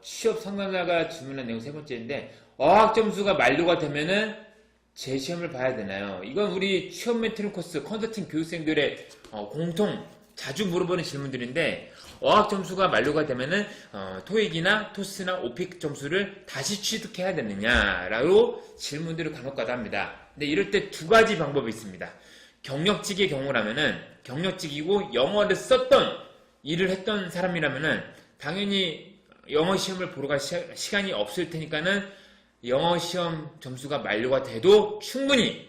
취업 상담자가 질문한 내용 세 번째인데 어학 점수가 만료가 되면은 재시험을 봐야 되나요? 이건 우리 취업 멘토링 코스 컨설팅 교육생들의 어, 공통 자주 물어보는 질문들인데 어학 점수가 만료가 되면은 어, 토익이나 토스나 오픽 점수를 다시 취득해야 되느냐라고 질문들을 간혹가다 합니다. 근데 이럴 때 두 가지 방법이 있습니다. 경력직의 경우라면은 경력직이고 영어를 썼던 일을 했던 사람이라면은 당연히 영어 시험을 보러 갈 시, 시간이 없을 테니까는 영어 시험 점수가 만료가 돼도 충분히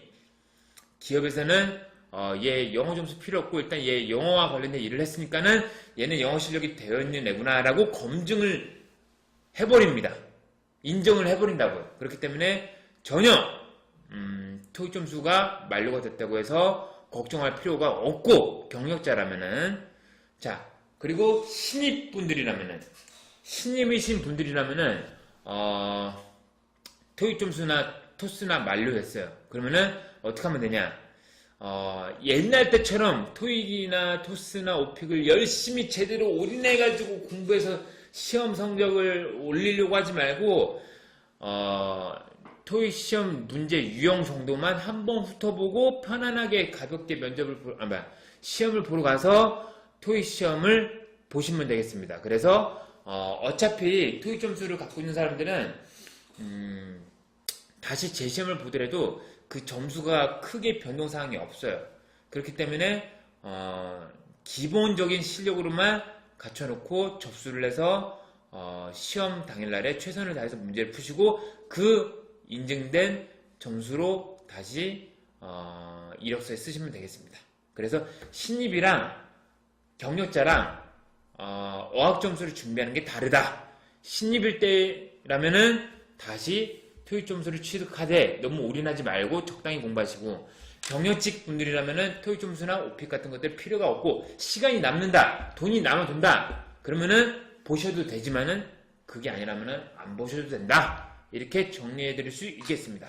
기업에서는 어, 얘 영어 점수 필요 없고 일단 얘 영어와 관련된 일을 했으니까는 얘는 영어 실력이 되어 있는 애구나라고 검증을 해버립니다. 인정을 해버린다고요. 그렇기 때문에 전혀 음, 토익 점수가 만료가 됐다고 해서 걱정할 필요가 없고 경력자라면은 자 그리고 신입 분들이라면은 신입이신 분들이라면은 어, 토익 점수나 토스나 만료했어요. 그러면은 어떻게 하면 되냐? 어, 옛날 때처럼 토익이나 토스나 오픽을 열심히 제대로 올인해가지고 공부해서 시험 성적을 올리려고 하지 말고 어, 토익 시험 문제 유형 정도만 한 번 훑어보고 편안하게 가볍게 면접을 보, 아, 시험을 보러 가서 토익 시험을 보시면 되겠습니다. 그래서 어, 차피 토익 점수를 갖고 있는 사람들은 음, 다시 재시험을 보더라도 그 점수가 크게 변동사항이 없어요. 그렇기 때문에 어, 기본적인 실력으로만 갖춰놓고 접수를 해서 어, 시험 당일날에 최선을 다해서 문제를 푸시고 그 인증된 점수로 다시 어, 이력서에 쓰시면 되겠습니다. 그래서 신입이랑 경력자랑 어, 어학 점수를 준비하는 게 다르다. 신입일 때라면은 다시 토익 점수를 취득하되 너무 올인하지 말고 적당히 공부하시고 경력직 분들이라면은 토익 점수나 오픽 같은 것들 필요가 없고 시간이 남는다. 돈이 남아 돈다. 그러면은 보셔도 되지만은 그게 아니라면은 안 보셔도 된다. 이렇게 정리해 드릴 수 있겠습니다.